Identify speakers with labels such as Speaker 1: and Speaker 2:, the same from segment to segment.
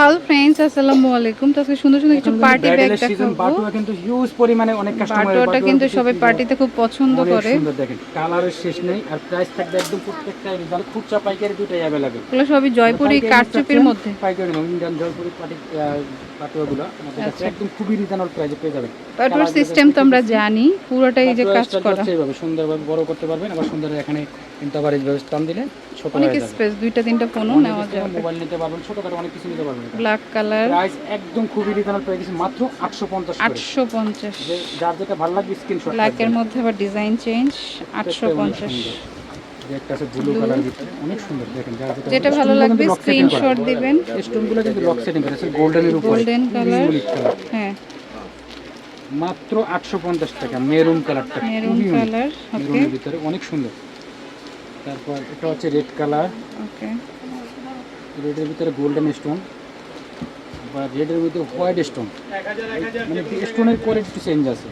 Speaker 1: Hello friends আসসালামু আলাইকুম। তো আজকে সুন্দর সুন্দর কিছু পার্টি ব্যাগ দেখাবো।
Speaker 2: বাটুয়া কিন্তু হিউজ পরিমাণে অনেক কাস্টমার
Speaker 1: বাটুয়াটা কিন্তু সবাই পার্টিতে খুব পছন্দ করে।
Speaker 2: সুন্দর দেখেন কালারের শেষ নেই আর প্রাইস থাকবে একদম প্রত্যেকটা রিজাল খুচরা পাইকারি দুটাই অ্যাভেলেবেল
Speaker 1: এগুলো সবই জয়পুরি কাটচুপির মধ্যে।
Speaker 2: পাইকারি ইন্ডিয়ান জয়পুরি পাটি পাটুয়াগুলো আমাদের কাছে
Speaker 1: আচ্ছা।
Speaker 2: একদম খুবই রিজনেবল প্রাইসে পেয়ে যাবেন।
Speaker 1: পাটোয়ার সিস্টেম তো আমরা জানি পুরোটাই যে কাজ করা।
Speaker 2: এইভাবে সুন্দরভাবে বড় করতে পারবেন আবার সুন্দর এখানে কিন্তু আবার এইভাবে টান দিলে ছোট
Speaker 1: অনেক স্পেস দুইটা তিনটা ফোনও নেওয়া যাবে।
Speaker 2: মোবাইল নিতে পারবেন ছোটখাটো অনেক কিছু নিতে পারবেন
Speaker 1: ব্ল্যাক কালার
Speaker 2: প্রাইস একদম খুবই রিজনেবল প্রাইস মাত্র 850 করে।
Speaker 1: আটশো পঞ্চাশ।
Speaker 2: যে যার যেটা ভালো লাগবে স্ক্রিনশট
Speaker 1: মধ্যে আবার ডিজাইন চেঞ্জ আটশো পঞ্চাশ।
Speaker 2: একটা আছে ব্লু কালার ভিতরে অনেক সুন্দর দেখেন
Speaker 1: যেটা ভালো লাগবে স্ক্রিনশট দিবেন।
Speaker 2: স্টোনগুলো কিন্তু লক সেটিং করা আছে গোল্ডেনের উপরে
Speaker 1: গোল্ডেন কালার হ্যাঁ।
Speaker 2: মাত্র 850 টাকা মেরুন কালারটা
Speaker 1: মেরুন কালার
Speaker 2: মেরুনের ভিতরে অনেক সুন্দর। তারপর এটা হচ্ছে রেড কালার
Speaker 1: ওকে
Speaker 2: রেডের ভিতরে গোল্ডেন স্টোন বা রেডের ভিতরে হোয়াইট স্টোন মানে স্টোনের কোয়ালিটি চেঞ্জ আছে।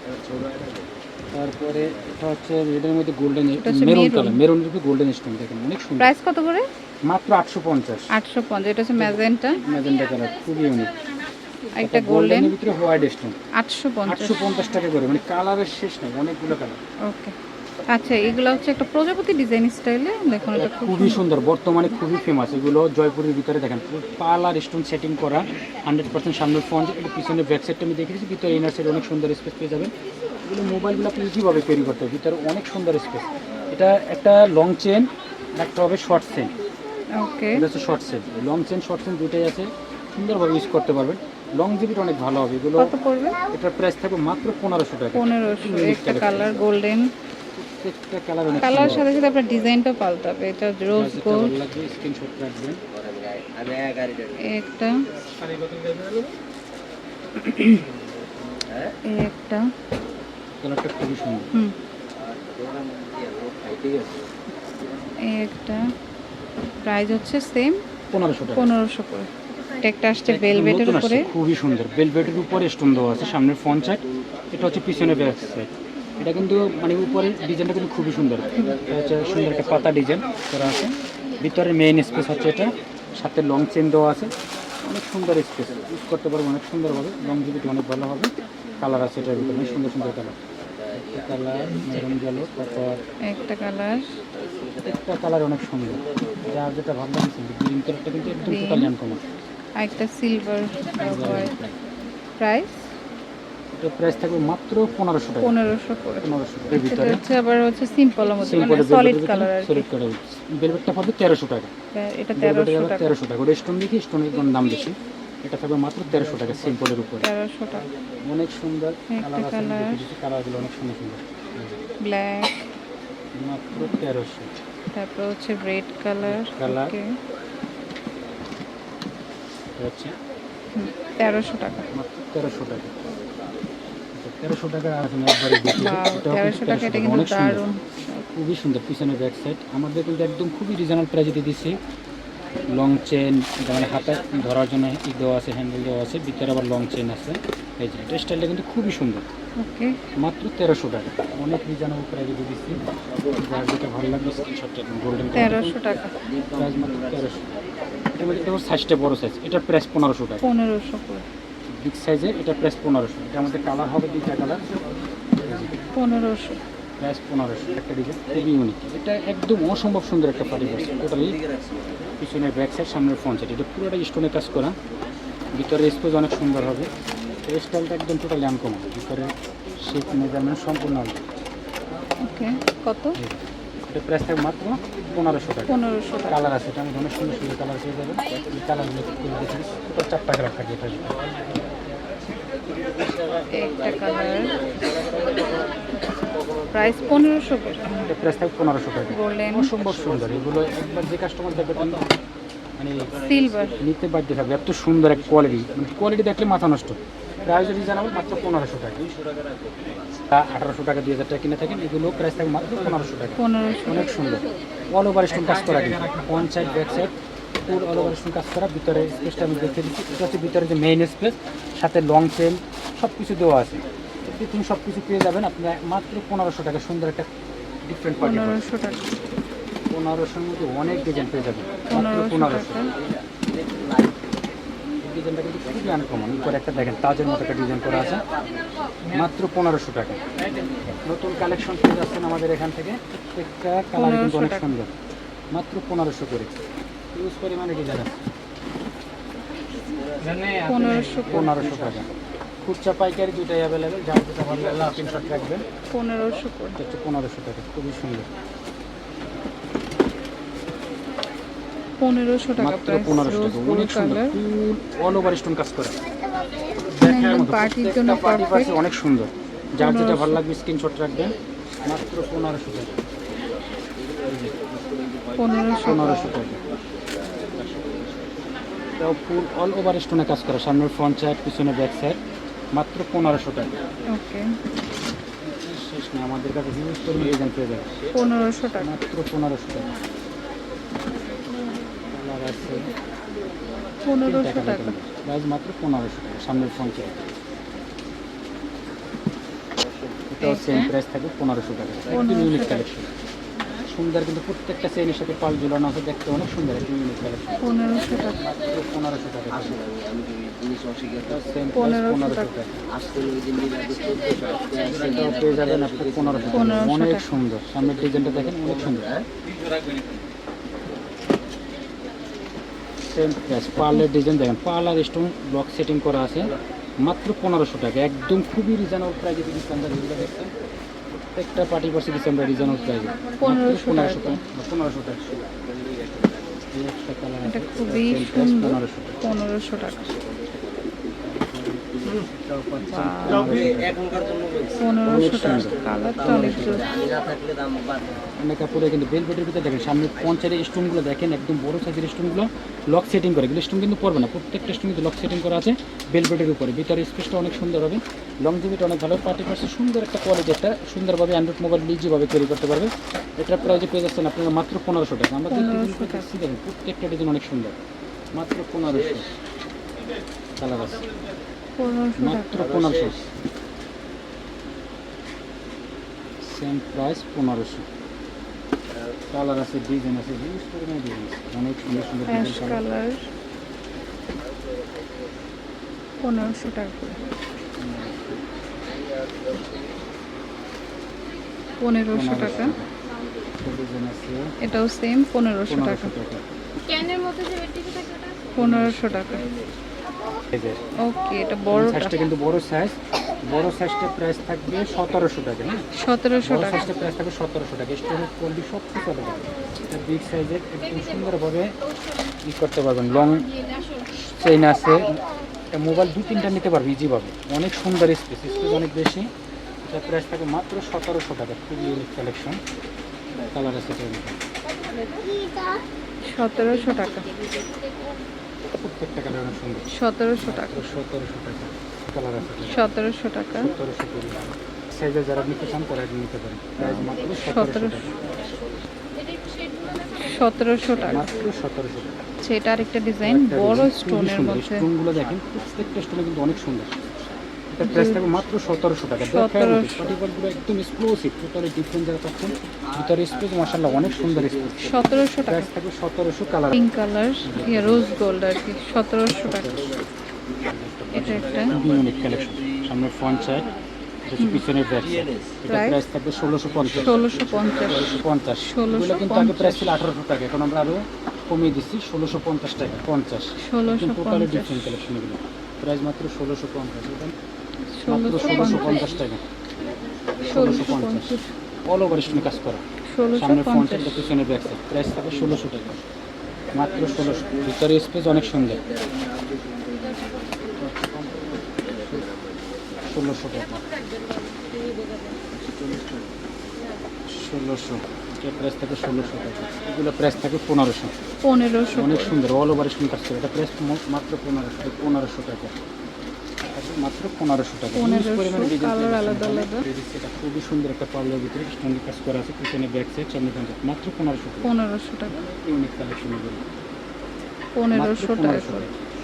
Speaker 2: তারপরে এটা হচ্ছে রেডের মধ্যে গোল্ডেন মেরুন
Speaker 1: মেরুন।
Speaker 2: কালার মেরুনের ভিতরে গোল্ডেন স্টোন দেখেন অনেক সুন্দর।
Speaker 1: প্রাইস কত করে?
Speaker 2: মাত্র আটশো পঞ্চাশ।
Speaker 1: আটশো পঞ্চাশ এটা হচ্ছে ম্যাজেন্টা
Speaker 2: ম্যাজেন্টা কালার খুবই ইউনিক
Speaker 1: একটা গোল্ডেন
Speaker 2: ভিতরে হোয়াইট স্টোন
Speaker 1: আটশো পঞ্চাশ।
Speaker 2: আটশো পঞ্চাশ টাকা করে মানে কালারের শেষ নেই অনেকগুলো কালার
Speaker 1: ওকে আচ্ছা এগুলো হচ্ছে একটা প্রজাপতি ডিজাইন স্টাইলে দেখুন এটা
Speaker 2: খুবই সুন্দর। বর্তমানে খুবই ফেমাস এগুলো জয়পুরের ভিতরে দেখেন পাল আর স্টোন সেটিং করা হান্ড্রেড পার্সেন্ট সামনের ফোন এটা পিছনে ব্যাক সাইডটা আমি দেখেছি ভিতরে ইনার সাইড অনেক সুন্দর স্পেস পেয়ে যাবেন। এগুলো মোবাইলগুলো আপনি কীভাবে ক্যারি করতে হবে? ভিতরে অনেক সুন্দর স্পেস এটা একটা লং চেন একটা হবে শর্ট চেন
Speaker 1: ওকে
Speaker 2: এটা হচ্ছে short chain long chain short chain দুটাই আছে। সুন্দরভাবে ইউজ করতে পারবেন। লং জিবিটা অনেক ভালো হবে। এগুলো
Speaker 1: কত পড়বে?
Speaker 2: এটার প্রাইস থাকবে মাত্র পনেরোশো টাকা।
Speaker 1: পনেরোশো। একটা কালার গোল্ডেন
Speaker 2: প্রত্যেকটা কালার অনেক
Speaker 1: কালার সাথে সাথে আপনার ডিজাইনটাও পাল্টাবে। এটা রোজ গোল্ড
Speaker 2: স্ক্রিনশট রাখবেন।
Speaker 1: একটা। একটা।
Speaker 2: কালারটা খুবই সুন্দর।
Speaker 1: হুম। এই একটা প্রাইস হচ্ছে সেম
Speaker 2: পনেরোশো টাকা।
Speaker 1: পনেরোশো করে। এটা একটা আসছে ভেলভেটের
Speaker 2: নতুন
Speaker 1: উপরে।
Speaker 2: খুবই সুন্দর। বেলভেটের উপরে স্টোন দেওয়া আছে সামনের ফ্রন্ট সাইড এটা হচ্ছে পিছনে ব্যাক সাইড এটা কিন্তু মানে উপরে ডিজাইনটা কিন্তু খুবই সুন্দর। হচ্ছে সুন্দর একটা পাতা ডিজাইন করা আছে। ভিতরে মেইন স্পেস হচ্ছে এটা। সাথে লং চেন দেওয়া আছে। অনেক সুন্দর স্পেস ইউজ করতে পারব অনেক সুন্দরভাবে। লং জিবিটি অনেক ভালো হবে। কালার আছে এটার ভিতরে সুন্দর সুন্দর কালার। কালার মেরুন গেল তারপর
Speaker 1: একটা কালার।
Speaker 2: একটা কালার অনেক সুন্দর। যার যেটা ভালো লাগছে গ্রিন কালারটা কিন্তু একদম টোটালি আনকমন
Speaker 1: আর একটা সিলভার প্রাইস
Speaker 2: এটা প্রাইস থাকবে মাত্র টাকা।
Speaker 1: করে।
Speaker 2: ভিতরে
Speaker 1: হচ্ছে আবার হচ্ছে মধ্যে মানে সলিড কালার আর
Speaker 2: সলিড কালার বেলভেটটা পাবে তেরোশো টাকা।
Speaker 1: এটা তেরোশো টাকা।
Speaker 2: তেরোশো টাকা। ওটা স্টোন দেখি স্টোনের কোনো দাম বেশি। এটা থাকবে মাত্র তেরোশো টাকা সিম্পলের উপরে।
Speaker 1: তেরোশো টাকা।
Speaker 2: অনেক সুন্দর কালার আছে কালারগুলো অনেক সুন্দর সুন্দর।
Speaker 1: ব্ল্যাক।
Speaker 2: মাত্র তেরোশো।
Speaker 1: তারপর হচ্ছে রেড কালার। ওকে।
Speaker 2: হচ্ছে?
Speaker 1: তেরোশো টাকা।
Speaker 2: মাত্র তেরোশো টাকা। তেরোশো টাকা একবারে বেশি।
Speaker 1: বাহ
Speaker 2: এটাও
Speaker 1: তেরোশো টাকা এটা কিন্তু দারুণ।
Speaker 2: খুবই সুন্দর পিছনে ব্যাক সাইড আমাদের কিন্তু একদম খুবই রিজনেবল প্রাইজে দিয়ে দিচ্ছি। লং চেন মানে হাতে ধরার জন্য ই দেওয়া আছে হ্যান্ডেল দেওয়া আছে ভিতরে আবার লং চেন আছে। এই যে এটা স্টাইলটা কিন্তু খুবই সুন্দর।
Speaker 1: ওকে।
Speaker 2: মাত্র তেরোশো টাকা। অনেক রিজনেবল প্রাইজে দিয়ে দিচ্ছি যার যেটা ভালো লাগবে স্ক্রিনশটটা গোল্ডেন
Speaker 1: তেরোশো টাকা।
Speaker 2: প্রাইস মাত্র তেরোশো। এটার মধ্যে দেখো সাইজটা বড় সাইজ এটার প্রাইস পনেরোশো টাকা।
Speaker 1: পনেরোশো করে।
Speaker 2: বিগ সাইজের এটা প্রাইস পনেরোশো। এটা আমাদের কালার হবে দুইটা কালার
Speaker 1: পনেরোশো।
Speaker 2: প্রাইস পনেরোশো। একটা ডিজাইন খুবই ইউনিক এটা একদম অসম্ভব সুন্দর একটা পার্টি পার্স টোটালি পিছনের ব্যাক সাইড সামনের ফ্রন্ট সাইড এটা পুরোটা স্টোনে কাজ করা। ভিতরে স্পেস অনেক সুন্দর হবে। এই স্টাইলটা একদম টোটালি আনকমন ভিতরে শেপ মেজারমেন্ট সম্পূর্ণ হবে
Speaker 1: ওকে কত?
Speaker 2: এটা প্রাইস থাকবে মাত্র পনেরোশো টাকা।
Speaker 1: পনেরোশো টাকা।
Speaker 2: কালার আছে এটা অনেক সুন্দর সুন্দর কালার পেয়ে যাবেন এই কালারগুলো খুলে দেখি। টোটাল চারটা কালার থাকে এটা
Speaker 1: একটা কালার প্রাইস পনেরোশো
Speaker 2: এটা প্রাইস থাকবে পনেরোশো টাকা
Speaker 1: গোল্ডেন
Speaker 2: অসম্ভব সুন্দর। এগুলো একবার যে কাস্টমার দেখবে মানে
Speaker 1: সিলভার
Speaker 2: নিতে বাধ্য থাকবে। এত সুন্দর এক কোয়ালিটি মানে কোয়ালিটি দেখলে মাথা নষ্ট। প্রাইস যদি জানাব মাত্র পনেরোশো টাকা। তা আঠারোশো টাকা দুই হাজার টাকা কিনে থাকেন। এগুলো প্রাইস থাকবে মাত্র পনেরোশো টাকা। অনেক সুন্দর। অল ওভার স্টোন কাজ করা কিন্তু। Side back side full all over stone কাজ করা। ভিতরে স্পেসটা আমি দেখে দিচ্ছি। এটা হচ্ছে ভিতরে যে মেইন স্পেস সাথে লং চেন সব কিছু দেওয়া আছে। তুমি সব কিছু পেয়ে যাবেন। আপনার মাত্র পনেরোশো টাকা সুন্দর একটা ডিফারেন্ট
Speaker 1: পনেরোশো টাকা।
Speaker 2: পনেরোশোর মধ্যে অনেক ডিজাইন পেয়ে যাবেন। মাত্র
Speaker 1: পনেরোশো
Speaker 2: ডিজাইনটা কিন্তু খুবই আনকমন একটা দেখেন তাজের মতো একটা ডিজাইন করা আছে। মাত্র পনেরোশো টাকা। নতুন কালেকশন পেয়ে যাচ্ছেন আমাদের এখান থেকে। প্রত্যেকটা কালার কিন্তু অনেক সুন্দর। মাত্র পনেরোশো করে। ইউজ পরিমাণে ডিজাইন আছে
Speaker 1: পনেরোশো
Speaker 2: পনেরোশো টাকা। খুচরা পাইকারি দুটাই অ্যাভেলেবেল যার যেটা ভালো লাগবে স্ক্রিনশট রাখবেন
Speaker 1: পনেরোশো করে।
Speaker 2: হচ্ছে পনেরোশো টাকা খুবই সুন্দর।
Speaker 1: পনেরোশো টাকা
Speaker 2: মাত্র পনেরোশো টাকা অনেক সুন্দর ফুল অল ওভার স্টোন কাজ করা।
Speaker 1: একদম পার্টির জন্য পারফেক্ট
Speaker 2: অনেক সুন্দর। যার যেটা ভালো লাগবে স্ক্রিনশট রাখবেন। মাত্র পনেরোশো টাকা।
Speaker 1: পনেরোশো।
Speaker 2: পনেরোশো টাকা। ফুল অল ওভার স্টোনে কাজ করা সামনের ফ্রন্ট সাইড পিছনে ব্যাক সাইড মাত্র পনেরোশো টাকা।
Speaker 1: ওকে।
Speaker 2: শেষ নেই আমাদের কাছে হিউজ পরিমাণ ডিজাইন পেয়ে যাবে।
Speaker 1: পনেরোশো টাকা।
Speaker 2: মাত্র পনেরোশো টাকা। কালার আছে।
Speaker 1: পনেরোশো টাকা।
Speaker 2: প্রাইস মাত্র পনেরোশো টাকা সামনের ফ্রন্ট এটাও সেম? প্রাইস থাকবে পনেরোশো টাকা। একদম
Speaker 1: 1500
Speaker 2: ইউনিক কালেকশন সুন্দর কিন্তু প্রত্যেকটা চেইনের সাথে পাল ঝুলানো আছে দেখতে অনেক সুন্দর একদম ইউনিক কালেকশন
Speaker 1: পনেরোশো টাকা।
Speaker 2: পনেরোশো টাকা।
Speaker 1: 1500 টাকা।
Speaker 2: টাকা। এটাও পেয়ে যাবেন আপনি পনেরোশো
Speaker 1: 1500
Speaker 2: অনেক
Speaker 1: টাকা।
Speaker 2: সুন্দর। সামনের ডিজাইনটা দেখেন অনেক সুন্দর। সেম প্রাইস পার্লের ডিজাইন দেখেন। পার্লার স্টোন ব্লক সেটিং করা আছে। মাত্র পনেরোশো টাকা। একদম খুবই রিজনেবল প্রাইজে দিচ্ছি আমরা প্রত্যেকটা পার্টি পার্সি দিচ্ছি আমরা রিজনেবল প্রাইজে
Speaker 1: 1500
Speaker 2: পনেরোশো
Speaker 1: টাকা।
Speaker 2: পনেরোশো টাকা। একটা
Speaker 1: এটা খুবই
Speaker 2: same price,
Speaker 1: সুন্দর।
Speaker 2: 1500 টাকা।
Speaker 1: পনেরোশো টাকা
Speaker 2: এটাও পাচ্ছেন
Speaker 1: Wow.
Speaker 2: 1500 টাকা।
Speaker 1: পনেরোশো টাকা। অনেক
Speaker 2: কাপড়ে কিন্তু বেলভেটের ভিতরে দেখেন সামনে স্টোনগুলো দেখেন একদম বড় সাইজের স্টোনগুলো লক সেটিং করে। এগুলো স্টোন কিন্তু পড়বে না প্রত্যেকটা স্টোন কিন্তু লক সেটিং করা আছে বেলভেটের উপরে। ভিতরে স্পেসটা অনেক সুন্দর হবে। অনেক ভালো। পার্টি পার্সে সুন্দর একটা কোয়ালিটি একটা সুন্দরভাবে অ্যান্ড্রয়েড মোবাইল ইজিভাবে ক্যারি করতে পারবে। এটার প্রাইজে পেয়ে যাচ্ছেন আপনারা মাত্র পনেরোশো টাকা। আমাদের
Speaker 1: 1500
Speaker 2: ডিজাইন দেখছি দেখেন প্রত্যেকটা ডিজাইন অনেক সুন্দর। মাত্র পনেরোশো। কালার আছে।
Speaker 1: পনেরোশো
Speaker 2: মাত্র পনেরোশো। সেম প্রাইস পনেরোশো। কালার আছে ডিজাইন আছে হিউজ পরিমাণে ডিজাইন অনেক সুন্দর সুন্দর কালার
Speaker 1: কালার পনেরোশো টাকা। পনেরোশো টাকা। এটাও সেম পনেরোশো টাকা।
Speaker 2: পনেরোশো টাকা।
Speaker 1: ওকে এটা বড়টা।
Speaker 2: সাইজটা কিন্তু বড় সাইজ বড় সাইজটা প্রাইস থাকবে সতেরোশো টাকা হ্যাঁ?
Speaker 1: টাকা।
Speaker 2: সাইজটা প্রাইস থাকবে সতেরোশো টাকা। স্টোরেজ কোয়ালিটি সব কিছু আলাদা। এটা বিগ সাইজের একদম সুন্দরভাবে ই করতে পারবেন। লং চেইন আছে। এটা মোবাইল দু তিনটা নিতে পারবে ইজিভাবে অনেক সুন্দর স্পেস স্পেস অনেক বেশি। এটা প্রাইস থাকে মাত্র সতেরোশো টাকা। খুবই ইউনিক কালেকশন কালার আছে এটার ভিতরে।
Speaker 1: সতেরোশো টাকা।
Speaker 2: প্রত্যেকটা কালার অনেক সুন্দর।
Speaker 1: সতেরোশো টাকা।
Speaker 2: সতেরোশো টাকা কালার আছে
Speaker 1: সতেরোশো টাকা।
Speaker 2: সতেরোশো করে সাইজে যারা নিতে চান তারা এটা নিতে পারেন। প্রাইস মাত্র সতেরোশো
Speaker 1: সতেরোশো সতেরোশো টাকা।
Speaker 2: মাত্র সতেরোশো টাকা।
Speaker 1: সেটা আরেকটা ডিজাইন বড় স্টোনের মধ্যে।
Speaker 2: স্টোনগুলো দেখেন প্রত্যেকটা স্টোনে কিন্তু অনেক সুন্দর। এটা প্রাইস থাকবে মাত্র সতেরোশো টাকা। দেখার মতো
Speaker 1: 1700
Speaker 2: পার্টিকুলারগুলো একদম এক্সক্লুসিভ টোটালি ডিফারেন্ট যারা পাচ্ছেন ভিতরে স্পেস মাসাল্লাহ অনেক সুন্দর স্পেস
Speaker 1: সতেরোশো টাকা।
Speaker 2: প্রাইস থাকবে সতেরোশো colour
Speaker 1: pink colour rose gold আর কি সতেরোশো টাকা। এটা একটা।
Speaker 2: ইউনিক কালেকশন সামনে ফ্রন্ট সাইড হচ্ছে পিছনের ব্যাক এটা প্রাইস থাকবে ষোলোশো পঞ্চাশ।
Speaker 1: ষোলোশো পঞ্চাশ।
Speaker 2: পঞ্চাশ।
Speaker 1: 1650
Speaker 2: এগুলো কিন্তু আগে প্রাইস ছিল আঠারোশো টাকা এখন আমরা আরও কমিয়ে দিচ্ছি ষোলোশো পঞ্চাশ টাকা পঞ্চাশ।
Speaker 1: ষোলোশো
Speaker 2: টোটালি ডিফারেন্ট কালেকশন এগুলো। প্রাইস মাত্র ষোলোশো পঞ্চাশ।
Speaker 1: ষোলোশো পঞ্চাশ।
Speaker 2: টাকা।
Speaker 1: ষোলোশো
Speaker 2: পঞ্চাশ। অল ওভার স্টোনে কাজ করা।
Speaker 1: ষোলোশো
Speaker 2: সামনে ফ্রন্ট
Speaker 1: পঞ্চাশ।
Speaker 2: সাইড পিছনে ব্যাক সাইড প্রাইস থাকবে ষোলোশো টাকা। মাত্র ষোলোশো। ভিতরে স্পেস অনেক সুন্দর। ষোলোশো টাকা। ষোলোশো। এটা প্রাইস থাকে ষোলোশো টাকা। এগুলো প্রাইস থাকে পনেরোশো।
Speaker 1: পনেরোশো
Speaker 2: অনেক সুন্দর। অল ওভার স্টোন কাজ করে। এটা প্রাইস মাত্র পনেরোশো। পনেরোশো টাকা। মাত্র পনেরোশো টাকা। Huge
Speaker 1: 1500
Speaker 2: পরিমাণে design
Speaker 1: colour
Speaker 2: পেয়ে
Speaker 1: আলাদা
Speaker 2: এটা খুবই সুন্দর একটা ভিতরে স্টোনের কাজ করা আছে পিছনে ব্যাক সাইড সামনে মাত্র পনেরোশো টাকা।
Speaker 1: পনেরোশো টাকা।
Speaker 2: ইউনিক কালেকশন
Speaker 1: পনেরোশো টাকা।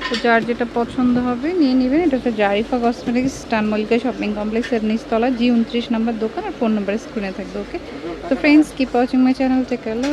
Speaker 1: তো যার যেটা পছন্দ হবে নিয়ে নেবেন। এটা হচ্ছে জারিফা কসমেটিক্স স্টান মল্লিকা শপিং কমপ্লেক্সের নিচতলা জি উনত্রিশ নাম্বার দোকান আর ফোন নাম্বার স্ক্রিনে থাকবে ওকে তো friends keep watching my channel থেকে আল্লাহ